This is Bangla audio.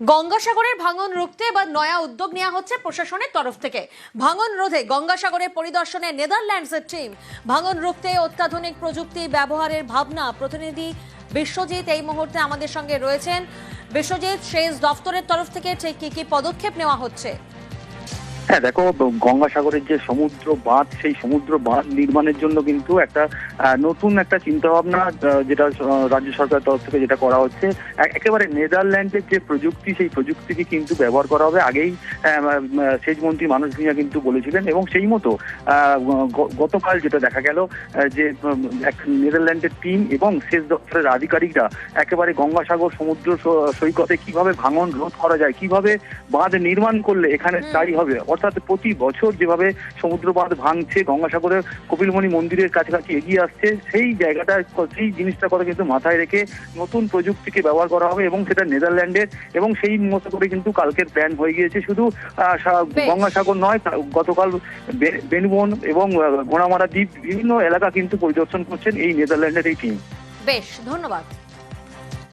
গঙ্গাসাগরের ভাঙন রুখতে এবার নয়া উদ্যোগ নেওয়া হচ্ছে প্রশাসনের তরফ থেকে। ভাঙন রোধে গঙ্গাসাগরের পরিদর্শনে নেদারল্যান্ডসের টিম ভাঙন রুখতে অত্যাধুনিক প্রযুক্তি ব্যবহারের ভাবনা প্রতিনিধি বিশ্বজিৎ এই মুহূর্তে আমাদের সঙ্গে রয়েছেন। বিশ্বজিৎ, শেষ দফতরের তরফ থেকে ঠিক কী কী পদক্ষেপ নেওয়া হচ্ছে? হ্যাঁ দেখো গঙ্গাসাগরের যে সমুদ্র বাঁধ সেই সমুদ্র বাঁধ নির্মাণের জন্য কিন্তু একটা নতুন একটা চিন্তা ভাবনা যেটা রাজ্য সরকারের তরফ থেকে যেটা করা হচ্ছে। একেবারে নেদারল্যান্ডের যে প্রযুক্তি সেই প্রযুক্তিকে কিন্তু ব্যবহার করা হবে। আগেই আহ, উম, সেচ মন্ত্রী মানুষ ভূঁইয়া কিন্তু বলেছিলেন এবং সেই মতো গতকাল যেটা দেখা গেল যে এক নেদারল্যান্ডের টিম এবং সেচ দপ্তরের আধিকারিকরা একেবারে গঙ্গাসাগর সমুদ্র সৈকতে কীভাবে ভাঙন রোধ করা যায় কীভাবে বাঁধ নির্মাণ করলে এখানে তাই হবে। অর্থাৎ প্রতি বছর যেভাবে সমুদ্র বাঁধ ভাঙছে গঙ্গাসাগরের কপিলমণি মন্দিরের কাছাকাছি এগিয়ে আসছে সেই জায়গাটা সেই জিনিসটা কথা কিন্তু মাথায় রেখে নতুন প্রযুক্তিকে ব্যবহার করা হবে এবং সেটা নেদারল্যান্ডের এবং সেই মতো করে কিন্তু কালকের প্ল্যান হয়ে গিয়েছে। শুধু গঙ্গাসাগর নয় গতকাল বেনুবন এবং ঘোড়ামারা দ্বীপ বিভিন্ন এলাকা কিন্তু পরিদর্শন করছেন এই নেদারল্যান্ডের এই টিম বেশ ধন্যবাদ।